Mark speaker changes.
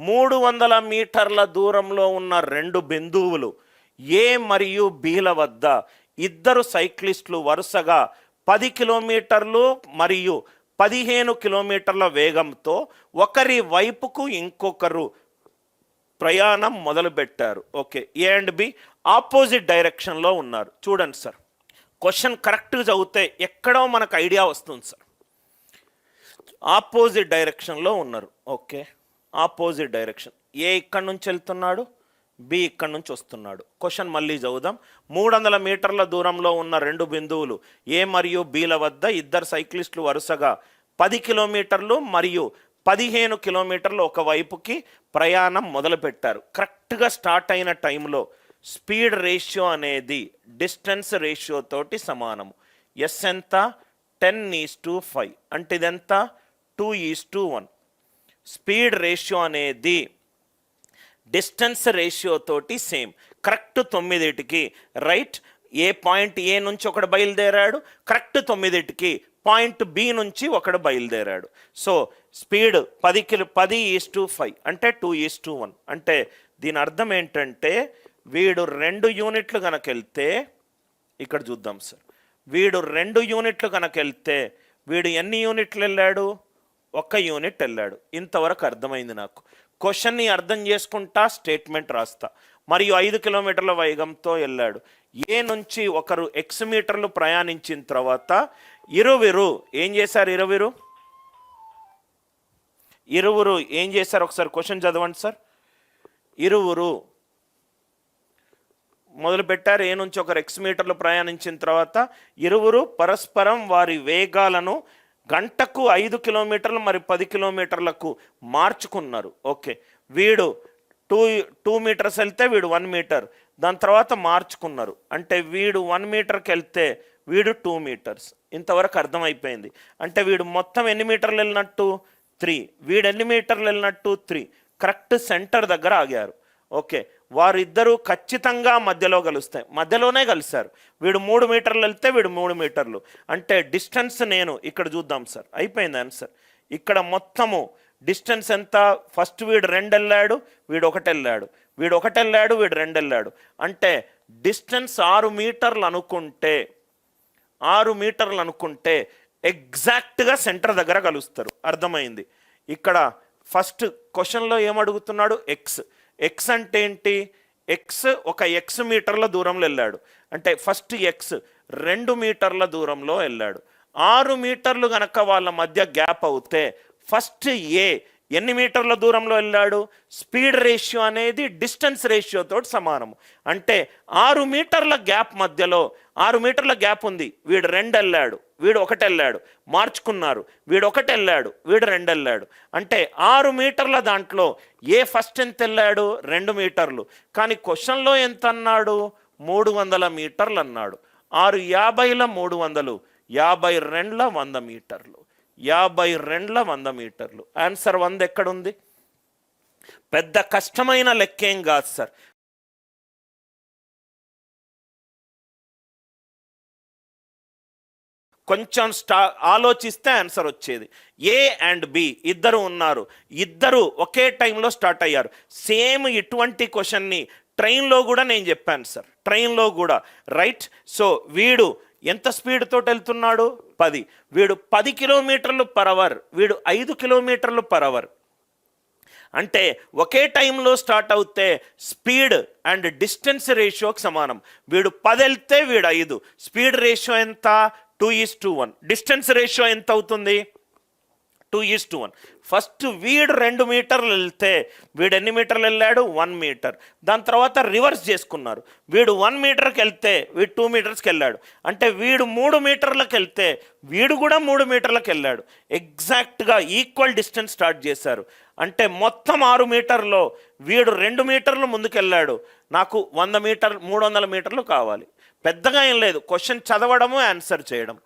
Speaker 1: మూడు వందల మీటర్ల దూరంలో ఉన్న రెండు బిందువులు ఏ మరియు బీల వద్ద. ఇద్దరు సైక్లిస్టులు వరుసగా పది కిలోమీటర్లు మరియు పదిహేను కిలోమీటర్ల వేగంతో ఒకరి వైపుకు ఇంకొకరు ప్రయాణం మొదలుపెట్టారు. Okay A and B opposite డైరెక్షన్లో ఉన్నారు. చూడండి సార్. క్వశ్చన్ కరెక్ట్గా చదివితే ఎక్కడో మనకు ఐడియా వస్తుంది సార్. ఆపోజిట్ డైరెక్షన్లో ఉన్నారు. ఓకే. Opposite direction. ఏ ఇక్కడి నుంచి వెళ్తున్నాడు? బి ఇక్కడి నుంచి వస్తున్నాడు. క్వశ్చన్ మళ్ళీ చదువుదాం. మూడు వందల మీటర్ల దూరంలో ఉన్న రెండు బిందువులు ఏ మరియు బిల వద్ద ఇద్దరు సైక్లిస్టులు వరుసగా పది కిలోమీటర్లు మరియు పదిహేను కిలోమీటర్లు ఒక వైపుకి ప్రయాణం మొదలుపెట్టారు. కరెక్ట్గా స్టార్ట్ అయిన టైంలో స్పీడ్ రేషియో అనేది డిస్టెన్స్ రేషియో తోటి సమానము. ఎస్ ఎంత? Ten is to five. అంటే ఇదెంత two is to one. Speed ratio అనేది డిస్టెన్స్ రేషియో తోటి సేమ్. కరెక్ట్ తొమ్మిదిటికి రైట్ ఏ పాయింట్ ఏ నుంచి ఒకడు బయలుదేరాడు కరెక్ట్ తొమ్మిదిటికి పాయింట్ బి నుంచి ఒకడు బయలుదేరాడు. సో స్పీడ్ పది కిలో పది ఈస్ టు ఫైవ్ అంటే టూ ఈస్ టు వన్. అంటే దీని అర్థం ఏంటంటే వీడు రెండు యూనిట్లు కనుక వెళ్తే ఇక్కడ చూద్దాం సార్. వీడు రెండు యూనిట్లు కనుక వెళ్తే వీడు ఎన్ని యూనిట్లు వెళ్ళాడు? ఒక్క యూనిట్ వెళ్ళాడు. ఇంతవరకు అర్థమైంది నాకు. క్వశ్చన్ని అర్థం చేసుకుంటా స్టేట్మెంట్ రాస్తా. మరియు ఐదు కిలోమీటర్ల వేగంతో వెళ్ళాడు. ఏ నుంచి ఒకరు ఎక్స్ మీటర్లు ప్రయాణించిన తర్వాత ఇరువిరు ఏం చేశారు ఇరువిరు? ఇరువురు ఏం చేశారు? ఒకసారి క్వశ్చన్ చదవండి సార్ ఇరువురు మొదలుపెట్టారు. ఏ నుంచి ఒకరు ఎక్స్ మీటర్లు ప్రయాణించిన తర్వాత ఇరువురు పరస్పరం వారి వేగాలను గంటకు ఐదు కిలోమీటర్లు మరి పది కిలోమీటర్లకు మార్చుకున్నారు. ఓకే. వీడు టూ టూ మీటర్స్ వెళ్తే వీడు వన్ మీటర్ దాని తర్వాత మార్చుకున్నారు. అంటే వీడు వన్ మీటర్కి వెళ్తే వీడు టూ మీటర్స్. ఇంతవరకు అర్థమైపోయింది. అంటే వీడు మొత్తం ఎన్ని మీటర్లు వెళ్ళినట్టు? త్రీ. వీడు ఎన్ని మీటర్లు వెళ్ళినట్టు? త్రీ. కరెక్ట్ సెంటర్ దగ్గర ఆగారు. ఓకే. వారిద్దరూ ఖచ్చితంగా మధ్యలో కలుస్తాయి మధ్యలోనే కలిశారు వీడు మూడు మీటర్లు వెళ్తే వీడు మూడు మీటర్లు. అంటే డిస్టెన్స్ నేను ఇక్కడ చూద్దాం సార్. అయిపోయింది ఆన్సర్. ఇక్కడ మొత్తము డిస్టెన్స్ ఎంత? ఫస్ట్ వీడు రెండు వెళ్ళాడు వీడు ఒకటి వెళ్ళాడు వీడు ఒకటి వెళ్ళాడు వీడు రెండు వెళ్ళాడు అంటే డిస్టెన్స్ ఆరు మీటర్లు అనుకుంటే ఆరు మీటర్లు అనుకుంటే ఎగ్జాక్ట్గా సెంటర్ దగ్గర కలుస్తారు అర్థమైంది. ఇక్కడ ఫస్ట్ క్వశ్చన్లో ఏమడుగుతున్నాడు ఎక్స్ ఎక్స్ అంటే ఏంటి? ఎక్స్ ఒక ఎక్స్ మీటర్ల దూరంలో వెళ్ళాడు. అంటే ఫస్ట్ ఎక్స్ రెండు మీటర్ల దూరంలో వెళ్ళాడు. ఆరు మీటర్లు గనక వాళ్ళ మధ్య గ్యాప్ అవుతే ఫస్ట్ ఏ ఎన్ని మీటర్ల దూరంలో వెళ్ళాడు? స్పీడ్ రేషియో అనేది డిస్టెన్స్ రేషియో తోటి సమానము. అంటే ఆరు మీటర్ల గ్యాప్ మధ్యలో ఆరు మీటర్ల గ్యాప్ ఉంది. వీడు రెండు వెళ్ళాడు వీడు ఒకటి వెళ్ళాడు మార్చుకున్నారు. వీడు ఒకటి వెళ్ళాడు వీడు రెండు వెళ్ళాడు అంటే ఆరు మీటర్ల దాంట్లో ఏ ఫస్ట్ ఎంత వెళ్ళాడు? రెండు మీటర్లు. కానీ క్వశ్చన్లో ఎంత అన్నాడు మూడు వందల మీటర్లు అన్నాడు ఆరు యాభైల మూడు వందలు. యాభై రెండుల వంద మీటర్లు. యాభై రెండ్ల వంద మీటర్లు. ఆన్సర్ వంద ఎక్కడుంది? పెద్ద కష్టమైన లెక్కేం కాదు సార్ కొంచెం స్టా ఆలోచిస్తే ఆన్సర్ వచ్చేది. ఏ అండ్ బి ఇద్దరు ఉన్నారు. ఇద్దరు ఒకే టైంలో స్టార్ట్ అయ్యారు. సేమ్ ఇటువంటి క్వశ్చన్ని ట్రైన్లో కూడా నేను చెప్పాను సార్ ట్రైన్లో కూడా. రైట్ సో వీడు ఎంత స్పీడ్తో వెళ్తున్నాడు? పది. వీడు పది కిలోమీటర్లు పర్ అవర్. వీడు ఐదు కిలోమీటర్లు పర్ అవర్. అంటే ఒకే టైంలో స్టార్ట్ అవుతే స్పీడ్ అండ్ డిస్టెన్స్ రేషియోకి సమానం. వీడు పది వెళ్తే వీడు ఐదు. స్పీడ్ రేషియో ఎంత? Two is to one. Distance ratio ఎంత అవుతుంది? Two is to one. First వీడు రెండు మీటర్లు వెళ్తే వీడు ఎన్ని మీటర్లు వెళ్ళాడు? One metre. దాని తర్వాత రివర్స్ చేసుకున్నారు. వీడు వన్ మీటర్కి వెళ్తే వీడు టూ మీటర్స్కి వెళ్ళాడు. అంటే వీడు మూడు మీటర్లకు వెళ్తే వీడు కూడా మూడు మీటర్లకు వెళ్ళాడు. ఎగ్జాక్ట్గా ఈక్వల్ డిస్టెన్స్ స్టార్ట్ చేశారు. అంటే మొత్తం ఆరు మీటర్లో వీడు రెండు మీటర్లు ముందుకెళ్ళాడు నాకు వంద మీటర్ మూడు వందల మీటర్లు కావాలి. పెద్దగా ఏం లేదు. క్వశ్చన్ చదవడము ఆన్సర్ చేయడం.